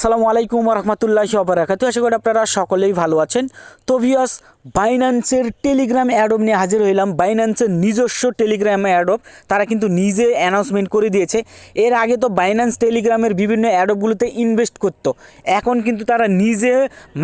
আসসালামু আলাইকুম রহমতুল্লাহি অবরাকাতু আশা করি আপনারা সকলেই ভালো আছেন। তো ভিয়াস বাইন্যান্সের টেলিগ্রাম অ্যাডব নিয়ে হাজির হইলাম। বাইন্যান্সের নিজস্ব টেলিগ্রাম অ্যাডব তারা কিন্তু নিজে অ্যানাউন্সমেন্ট করে দিয়েছে। এর আগে তো বাইন্যান্স টেলিগ্রামের বিভিন্ন অ্যাডবগুলোতে ইনভেস্ট করতো। এখন কিন্তু তারা নিজে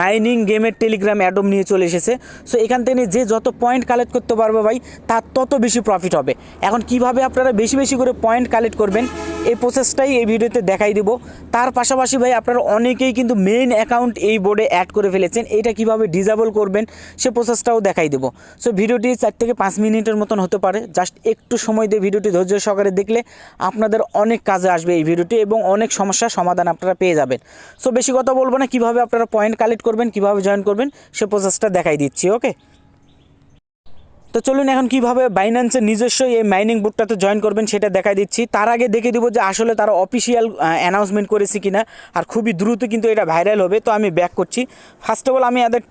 মাইনিং গেমের টেলিগ্রাম অ্যাডব নিয়ে চলে এসেছে। সো এখান থেকে যে যত পয়েন্ট কালেক্ট করতে পারবে ভাই, তার তত বেশি প্রফিট হবে। এখন কীভাবে আপনারা বেশি বেশি করে পয়েন্ট কালেক্ট করবেন এই প্রসেসটাই এই ভিডিওতে দেখাই দেবো। তার পাশাপাশি ভাই আপনারা অনেকেই কিন্তু মেইন অ্যাকাউন্ট এই বোর্ডে অ্যাড করে ফেলেছেন। এটা কীভাবে ডিজেবল করবেন সে প্রসেসটাও দেখাই দেবো। সো ভিডিওটি চার থেকে পাঁচ মিনিটের মতন হতে পারে। জাস্ট একটু সময় দিয়ে ভিডিওটি ধৈর্য সহকারে দেখলে আপনাদের অনেক কাজে আসবে এই ভিডিওটি এবং অনেক সমস্যার সমাধান আপনারা পেয়ে যাবেন। সো বেশি কথা বলব না। কীভাবে আপনারা পয়েন্ট কালেক্ট করবেন, কীভাবে জয়েন করবেন সে প্রসেসটা দেখাই দিচ্ছি ওকে তো চলুন এখন কীভাবে বাইন্যান্সের নিজস্ব এই মাইনিং বুটটাতে জয়েন করবেন সেটা দেখাই দিচ্ছি। তার আগে দেখে দিব যে আসলে তারা অফিসিয়াল অ্যানাউন্সমেন্ট করেছে কিনা আর খুবই দ্রুত কিন্তু এটা ভাইরাল হবে। তো আমি ব্যাক করছি। ফার্স্ট অফ অল আমি এদের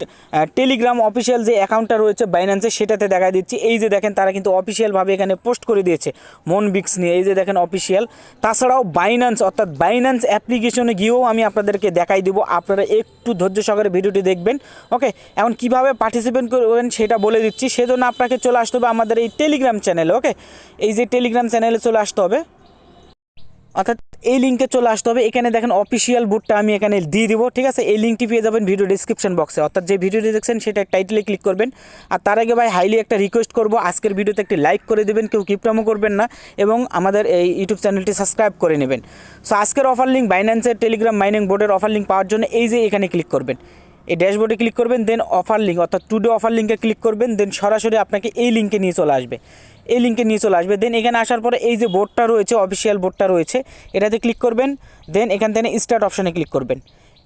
টেলিগ্রাম অফিসিয়াল যে অ্যাকাউন্টটা রয়েছে বাইন্যান্সের সেটাতে দেখাই দিচ্ছি। এই যে দেখেন তারা কিন্তু অফিসিয়ালভাবে এখানে পোস্ট করে দিয়েছে মন বিক্স নিয়ে। এই যে দেখেন অফিসিয়াল তাছাড়াও বাইন্যান্স অর্থাৎ বাইন্যান্স অ্যাপ্লিকেশনে গিয়েও আমি আপনাদেরকে দেখাই দিব। আপনারা একটু ধৈর্য সহকারে ভিডিওটি দেখবেন। ওকে এখন কীভাবে পার্টিসিপেট করবেন সেটা বলে দিচ্ছি। সেজন্য আপনাকে চলে আসতে হবে আমাদের এই টেলিগ্রাম চ্যানেলে ওকে এই যে টেলিগ্রাম চ্যানেলে চলে আসতে হবে। অর্থাৎ এই লিঙ্কে চলে আসতে হবে। এখানে দেখেন অফিসিয়াল বুটটা আমি এখানে দিয়ে দিব, ঠিক আছে? এই লিঙ্কটি পেয়ে যাবেন ভিডিও ডিসক্রিপশন বক্সে অর্থাৎ যে ভিডিওটি দেখছেন, সেটা টাইটেলে ক্লিক করবেন। আর তার আগে ভাই হাইলি একটা রিকোয়েস্ট করব, আজকের ভিডিওতে একটি লাইক করে দেবেন, কেউ কিপটামো করবেন না, এবং আমাদের এই ইউটিউব চ্যানেলটি সাবস্ক্রাইব করে নেবেন। সো আজকের অফার লিঙ্ক বাইন্যান্সের টেলিগ্রাম মাইনিং বোর্ডের অফার লিঙ্ক পাওয়ার জন্য এই যে এখানে ক্লিক করবেন। এই ড্যাশবোর্ডে ক্লিক করবেন দেন অফার লিঙ্ক অর্থাৎ টুডে অফার লিঙ্কে ক্লিক করবেন দেন সরাসরি আপনাকে এই লিঙ্কে নিয়ে চলে আসবে। এই লিঙ্কে নিয়ে চলে আসবে দেন এখানে আসার পরে এই যে বোর্ডটা রয়েছে অফিসিয়াল বোর্ডটা রয়েছে, এটাতে ক্লিক করবেন দেন এখান থেকে স্টার্ট অপশানে ক্লিক করবেন।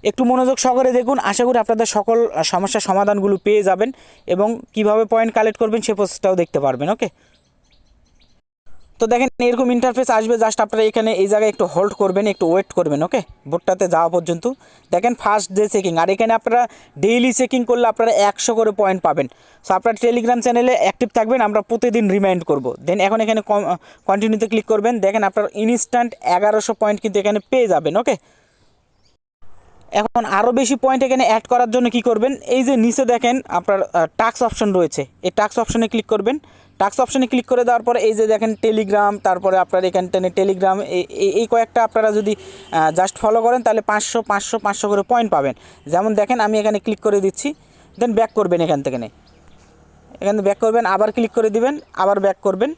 একটু মনোযোগ সহকারে দেখুন, আশা করি আপনাদের সকল সমস্যার সমাধানগুলো পেয়ে যাবেন এবং কীভাবে পয়েন্ট কালেক্ট করবেন সে প্রসেসটাও দেখতে পারবেন ওকে তো দেখেন, এরকম ইন্টারফেস আসবে জাস্ট আপনারা এখানে এই জায়গায় একটু হোল্ড করবেন, একটু ওয়েট করবেন ওকে বোর্ডটাতে যাওয়া পর্যন্ত। দেখেন ফার্স্ট ডে চেকিং আর এখানে আপনারা ডেইলি চেকিং করলে আপনারা একশো করে পয়েন্ট পাবেন। সো আপনারা টেলিগ্রাম চ্যানেলে অ্যাক্টিভ থাকবেন, আমরা প্রতিদিন রিমাইন্ড করব। দেন এখন এখানে কন্টিনিউতে ক্লিক করবেন, দেখেন আপনার ইনস্ট্যান্ট এগারোশো পয়েন্ট কিন্তু এখানে পেয়ে যাবেন ওকে এখন আরও বেশি পয়েন্ট এখানে অ্যাড করার জন্য কি করবেন? এই যে নিচে দেখেন, আপনার টাক্স অপশন রয়েছে। এই টাক্স অপশনে ক্লিক করবেন। টাক্স অপশানে ক্লিক করে দেওয়ার পরে এই যে দেখেন টেলিগ্রাম তারপরে আপনার এখান থেকে টেলিগ্রাম এই- কয়েকটা আপনারা যদি জাস্ট ফলো করেন তাহলে পাঁচশো পাঁচশো পাঁচশো করে পয়েন্ট পাবেন। যেমন দেখেন আমি এখানে ক্লিক করে দিচ্ছি দেন ব্যাক করবেন এখান থেকে এখানে ব্যাক করবেন, আবার ক্লিক করে দিবেন, আবার ব্যাক করবেন।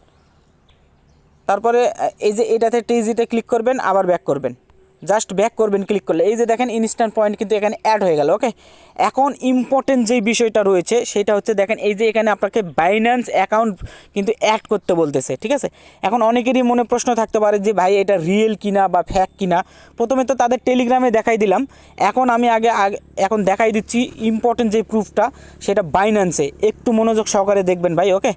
তারপরে এই যে এটাতে টিজিতে ক্লিক করবেন, আবার ব্যাক করবেন। জাস্ট ব্যাক করবেন, ক্লিক করলে। এই যে দেখেন ইনস্ট্যান্ট পয়েন্ট কিন্তু এখানে অ্যাড হয়ে গেল ওকে এখন ইম্পর্টেন্ট যেই বিষয়টা রয়েছে, সেটা হচ্ছে দেখেন, এই যে এখানে আপনাকে বাইন্যান্স অ্যাকাউন্ট কিন্তু অ্যাড করতে বলতেছে, ঠিক আছে? এখন অনেকেরই মনে প্রশ্ন থাকতে পারে যে, ভাই, এটা রিয়েল কিনা বা ফ্যাক কিনা? প্রথমে তো তাদের টেলিগ্রামে দেখাই দিলাম। এখন আমি আগে এখন দেখাই দিচ্ছি ইম্পর্টেন্ট যে প্রুফটা সেটা বাইন্যান্সে একটু মনোযোগ সহকারে দেখবেন ভাই ওকে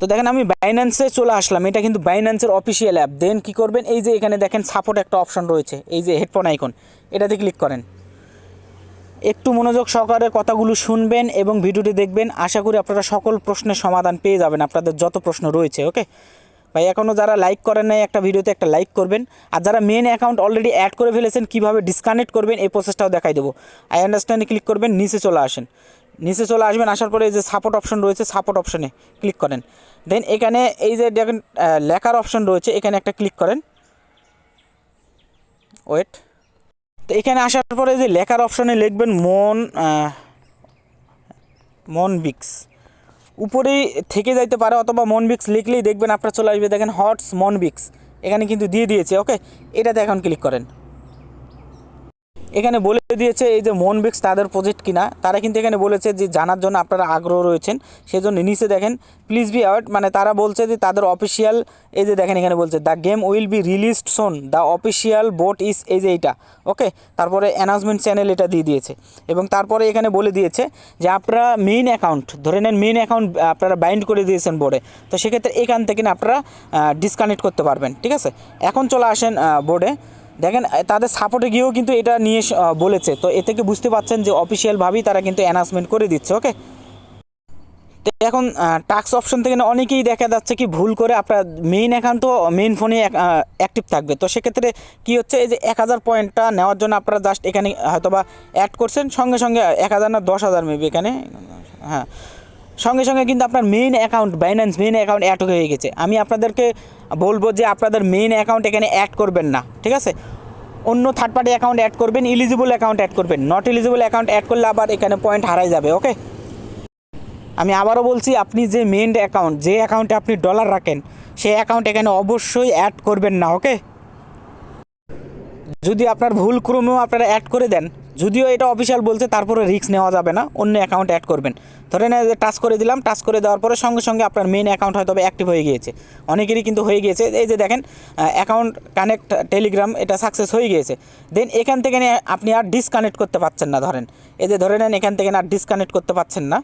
তো দেখেন আমি বাইন্যান্সে চলে আসলাম। এটা কিন্তু বাইন্যান্সের অফিসিয়াল অ্যাপ দেন কি করবেন? এই যে এখানে দেখেন সাপোর্ট একটা অপশন রয়েছে। এই যে হেডফোন আইকন এটাতে ক্লিক করেন। একটু মনোযোগ সহকারে কথাগুলো শুনবেন এবং ভিডিওটি দেখবেন। আশা করি আপনারা সকল প্রশ্নের সমাধান পেয়ে যাবেন। আপনাদের যত প্রশ্ন রয়েছে ওকে ভাই এখনও যারা লাইক করেন নাই, একটা ভিডিওতে একটা লাইক করবেন। আর যারা মেন অ্যাকাউন্ট অলরেডি অ্যাড করে ফেলেছেন, কীভাবে ডিসকানেক্ট করবেন, এই প্রসেসটাও দেখাই দেবো। আই আন্ডারস্ট্যান্ডে ক্লিক করবেন, নিচে চলে আসেন। নিচে চলে আসবেন, আসার পরে যে সাপোর্ট অপশন রয়েছে সাপোর্ট অপশনে ক্লিক করেন। দেন এখানে এই যে দেখেন লেখার অপশন রয়েছে, এখানে একটা ক্লিক করেন। ওয়েট তো এখানে আসার পরে যে লেখার অপশনে লিখবেন মন মন বিক্স উপরেই থেকে যাইতে পারে, অথবা মন বিক্স লিখলেই দেখবেন আপনার চলে আসবে। দেখেন হটস মন বিক্স এখানে কিন্তু দিয়ে দিয়েছে ওকে এটাতে এখন ক্লিক করেন। এখানে বলে দিয়েছে এই যে মনবিক্স তাদের প্রজেক্ট কিনা। তারা কিন্তু এখানে বলেছে যে জানার জন্য আপনারা আগ্রহ রয়েছেন, সেজন্য নিচে দেখেন প্লিজ বি অ্যাওয়ার্ড মানে তারা বলছে যে তাদের অফিসিয়াল এই যে দেখেন এখানে বলছে the game will be released soon the official bot is এই যে এইটা ওকে তারপরে অ্যানাউন্সমেন্ট চ্যানেল এটা দিয়ে দিয়েছে। এবং তারপরে এখানে বলে দিয়েছে যে আপনারা মেইন অ্যাকাউন্ট ধরে নেন মেইন অ্যাকাউন্ট আপনারা বাইন্ড করে দিয়েছেন বোর্ডে তো সেক্ষেত্রে এখান থেকে আপনারা ডিসকানেক্ট করতে পারবেন, ঠিক আছে? এখন চলে আসেন বোর্ডে দেখেন তাদের সাপোর্টে গিয়েও কিন্তু এটা নিয়ে বলেছে। তো এ থেকে বুঝতে পারছেন যে অফিসিয়ালভাবেই তারা কিন্তু অ্যানাউন্সমেন্ট করে দিচ্ছে ওকে তো এখন টাক্স অপশন থেকে অনেকেই দেখা যাচ্ছে কি ভুল করে, আপনার মেইন অ্যাকাউন্ট তো মেইন ফোনে অ্যাক্টিভ থাকবে। তো সেক্ষেত্রে কি হচ্ছে, এই যে এক হাজার পয়েন্টটা নেওয়ার জন্য আপনারা জাস্ট এখানে হয়তো বা অ্যাড করছেন, সঙ্গে সঙ্গে এক হাজার না দশ হাজার মেবি এখানে হ্যাঁ। সঙ্গে সঙ্গে কিন্তু আপনার main account Binance main account add হয়ে গেছে। আমি আপনাদেরকে বলব যে আপনাদের মেইন অ্যাকাউন্ট এখানে অ্যাড করবেন না, ঠিক আছে? অন্য থার্ড পার্টি অ্যাকাউন্ট অ্যাড করবেন ইলিজিবল অ্যাকাউন্ট অ্যাড করবেন। নট ইলিজিবল অ্যাকাউন্ট অ্যাড করলে আবার এখানে পয়েন্ট হারাই যাবে ওকে আমি আবারও বলছি, আপনি যে মেইন অ্যাকাউন্ট যে অ্যাকাউন্টে আপনি ডলার রাখেন, সেই অ্যাকাউন্ট এখানে অবশ্যই অ্যাড করবেন না ওকে যদি আপনার ভুল ক্রমেও আপনারা অ্যাড করে দেন যদিও এটা অফিসিয়াল বলছে, তারপরে রিস্ক নেওয়া যাবে না, অন্য অ্যাকাউন্ট অ্যাড করবেন। ধরে নেয় যে টাচ করে দিলাম টাচ করে দেওয়ার পরে সঙ্গে সঙ্গে আপনার মেন অ্যাকাউন্ট হয়তো অ্যাক্টিভ হয়ে গিয়েছে। অনেকেরই কিন্তু হয়ে গিয়েছে, এই যে দেখেন অ্যাকাউন্ট কানেক্ট টেলিগ্রাম এটা সাকসেস হয়ে গিয়েছে। দেন এখান থেকে আপনি আর ডিসকানেক্ট করতে পারছেন না, ধরেন। এই যে ধরে নেন, এখান থেকে আর ডিসকানেক্ট করতে পারছেন না।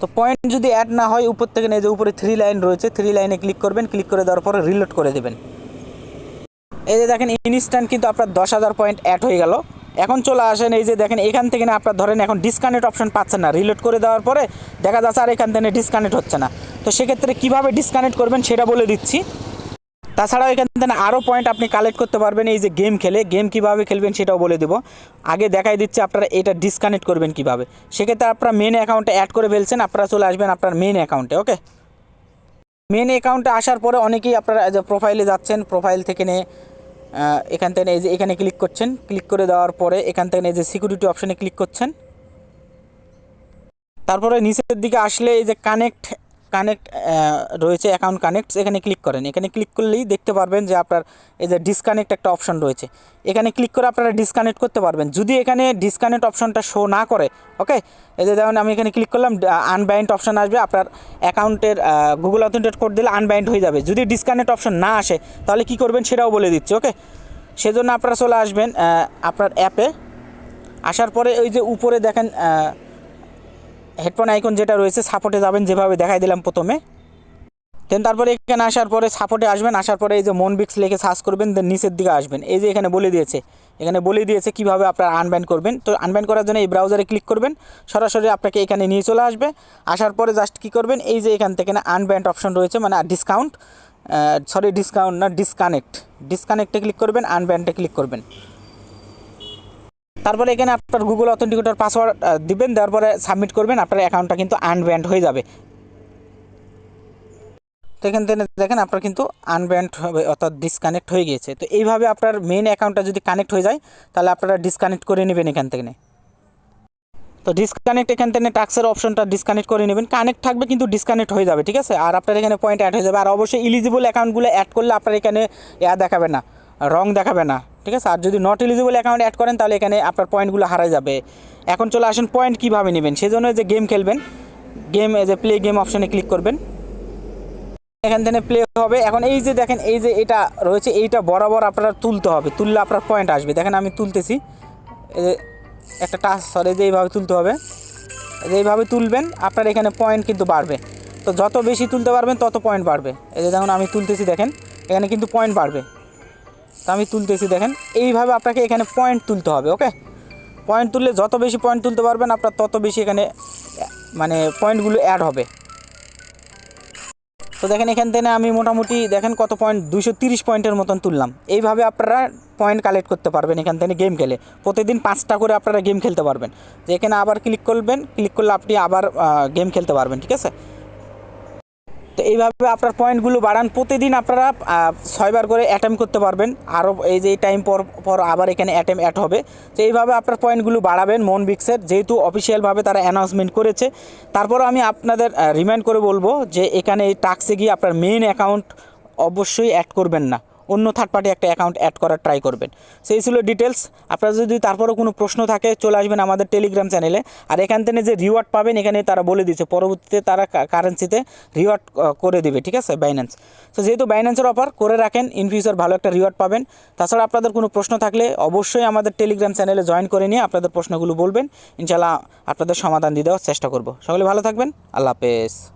তো পয়েন্ট যদি অ্যাড না হয়, উপর থেকে এই যে উপরে থ্রি লাইন রয়েছে থ্রি লাইনে ক্লিক করবেন ক্লিক করে দেওয়ার পরে রিলোড করে দেবেন। এই যে দেখেন ইনস্ট্যান্ট কিন্তু আপনার দশ হাজার পয়েন্ট অ্যাড হয়ে গেল। এখন চলে আসেন, এই যে দেখেন, এখান থেকে না আপনার ধরেন এখন ডিসকানেক্ট অপশন পাচ্ছেন না। রিলোড করে দেওয়ার পরে দেখা যাচ্ছে আর এখান থেকে ডিসকানেক্ট হচ্ছে না। তো সেক্ষেত্রে কীভাবে ডিসকানেক্ট করবেন সেটা বলে দিচ্ছি। তাছাড়াও এখান থেকে আরও পয়েন্ট আপনি কালেক্ট করতে পারবেন, এই যে গেম খেলে। গেম কীভাবে খেলবেন সেটাও বলে দেবো। আগে দেখাই দিচ্ছে আপনারা এটা ডিসকানেক্ট করবেন কীভাবে। সেক্ষেত্রে আপনারা মেন অ্যাকাউন্টে অ্যাড করে ফেলছেন, আপনারা চলে আসবেন আপনার মেন অ্যাকাউন্টে ওকে মেন অ্যাকাউন্টে আসার পরে অনেকেই আপনারা প্রোফাইলে যাচ্ছেন প্রোফাইল থেকে নিয়ে এখান থেকে এই যে এখানে ক্লিক করছেন। ক্লিক করে দেওয়ার পরে এখান থেকে এই যে সিকিউরিটি অপশানে ক্লিক করছেন। তারপরে নিচের দিকে আসলে এই যে কানেক্ট কানেক্ট রয়েছে অ্যাকাউন্ট কানেক্ট এখানে ক্লিক করেন। এখানে ক্লিক করলেই দেখতে পারবেন যে আপনার এই যে ডিসকানেক্ট একটা অপশন রয়েছে। এখানে ক্লিক করে আপনারা ডিসকানেক্ট করতে পারবেন। যদি এখানে ডিসকানেক্ট অপশনটা শো না করে ওকে এই যে যেমন আমি এখানে ক্লিক করলাম আনবাইন্ড অপশন আসবে, আপনার অ্যাকাউন্টের গুগল অথেন্টিকেট কোড দিলে আনবাইন্ড হয়ে যাবে। যদি ডিসকানেক্ট অপশন না আসে, তাহলে কি করবেন? সেটাও বলে দিচ্ছি ওকে সেজন্য আপনারা চলে আসবেন আপনার অ্যাপে আসার পরে ওই যে উপরে দেখেন হেডফোন আইকন যেটা রয়েছে, সাপোর্টে যাবেন, যেভাবে দেখাই দিলাম প্রথমে। দেন তারপরে এখানে আসার পরে সাপোর্টে আসবেন, আসার পরে এই যে মন মনবিক্স লিখে সার্চ করবেন দেন নিচের দিকে আসবেন। এই যে এখানে বলে দিয়েছে, এখানে বলে দিয়েছে কীভাবে আপনারা আনব্যান্ড করবেন। তো আনব্যান্ড করার জন্য এই ব্রাউজারে ক্লিক করবেন, সরাসরি আপনাকে এখানে নিয়ে চলে আসবে। আসার পরে জাস্ট কী করবেন, এই যে এখান থেকে না আনব্যান্ড অপশন রয়েছে মানে ডিসকাউন্ট সরি ডিসকাউন্ট না ডিসকানেক্ট ডিসকানেক্টে ক্লিক করবেন আনব্যান্ডে ক্লিক করবেন। তারপরে এখানে আপনার গুগল অথেন্টিকেটর পাসওয়ার্ড দিবেন, দেওয়ার পরে সাবমিট করবেন, আপনার অ্যাকাউন্টটা কিন্তু আনব্যান্ড হয়ে যাবে। তো এখান থেকে দেখেন, আপনার কিন্তু আনব্যান্ড হবে, অর্থাৎ ডিসকানেক্ট হয়ে গিয়েছে। তো এইভাবে আপনার মেন অ্যাকাউন্টটা যদি কানেক্ট হয়ে যায়, তাহলে আপনারা ডিসকানেক্ট করে নেবেন এখান থেকে। তো ডিসকানেক্ট এখান থেকে টাক্সের অপশনটা ডিসকানেক্ট করে নেবেন। কানেক্ট থাকবে, কিন্তু ডিসকানেক্ট হয়ে যাবে, ঠিক আছে? আর আপনার এখানে পয়েন্ট অ্যাড হয়ে যাবে। আর অবশ্যই ইলিজিবল অ্যাকাউন্টগুলো অ্যাড করলে আপনার এখানে ইয়া দেখাবে না রং দেখাবে না। ঠিক আছে? আর যদি নট এলিজিবল অ্যাকাউন্ট অ্যাড করেন, তাহলে এখানে আপনার পয়েন্টগুলো হারাই যাবে। এখন চলে আসেন পয়েন্ট কীভাবে নেবেন? সেজন্য যে গেম খেলবেন গেম যে প্লে গেম অপশনে ক্লিক করবেন। এখান থেকে প্লে হবে। এখন এই যে দেখেন, এই যে এটা রয়েছে, এইটা বরাবর আপনার তুলতে হবে। তুললে আপনার পয়েন্ট আসবে। দেখেন আমি তুলতেছি। একটা টাচ সরে যে এইভাবে তুলতে হবে। এই এইভাবে তুলবেন, আপনার এখানে পয়েন্ট কিন্তু বাড়বে। তো যত বেশি তুলতে পারবেন, তত পয়েন্ট বাড়বে। এই যে যেমন আমি তুলতেছি, দেখেন। এখানে কিন্তু পয়েন্ট বাড়বে। তো আমি তুলতেছি, দেখেন। এইভাবে আপনাকে এখানে পয়েন্ট তুলতে হবে ওকে পয়েন্ট তুললে যত বেশি পয়েন্ট তুলতে পারবেন, আপনার তত বেশি এখানে মানে পয়েন্টগুলো অ্যাড হবে। তো দেখেন, এখান থেকে আমি মোটামুটি, দেখেন কত পয়েন্ট দুশো তিরিশ পয়েন্টের মতন তুললাম। এইভাবে আপনারা পয়েন্ট কালেক্ট করতে পারবেন এখান থেকে গেম খেলে। প্রতিদিন পাঁচটা করে আপনারা গেম খেলতে পারবেন। যে এখানে আবার ক্লিক করবেন ক্লিক করলে আপনি আবার গেম খেলতে পারবেন, ঠিক আছে? তো এইভাবে আপনার পয়েন্টগুলো বাড়ান। প্রতিদিন আপনারা ছয়বার করে অ্যাটেম করতে পারবেন। আরও এই যে টাইম পর পর আবার এখানে অ্যাটেম অ্যাড হবে। তো এইভাবে আপনার পয়েন্টগুলো বাড়াবেন মন বিক্সের যেহেতু অফিসিয়ালভাবে তারা অ্যানাউন্সমেন্ট করেছে, তারপরও আমি আপনাদের রিমাইন্ড করে বলব যে এখানে এই টাক্সে গিয়ে আপনার মেইন অ্যাকাউন্ট অবশ্যই অ্যাড করবেন না। অন্য থার্ড পার্টি একটা অ্যাকাউন্ট অ্যাড করার ট্রাই করবেন। সেই ছিল ডিটেলস আপনারা যদি তারপরও কোনো প্রশ্ন থাকে, চলে আসবেন আমাদের টেলিগ্রাম চ্যানেলে আর এখান থেকে যে রিওয়ার্ড পাবেন এখানে তারা বলে দিচ্ছে পরবর্তীতে তারা কারেন্সিতে রিওয়ার্ড করে দেবে, ঠিক আছে? বাইন্যান্স তো যেহেতু বাইন্যান্সের অফার করে রাখেন ইন ফিউচার ভালো একটা রিওয়ার্ড পাবেন। তাছাড়া আপনাদের কোনো প্রশ্ন থাকলে অবশ্যই আমাদের টেলিগ্রাম চ্যানেলে জয়েন করে নিয়ে আপনাদের প্রশ্নগুলো বলবেন। ইনশাল্লাহ আপনাদের সমাধান দিয়ে দেওয়ার চেষ্টা করব। সকলে ভালো থাকবেন। আল্লাহ হাফেজ।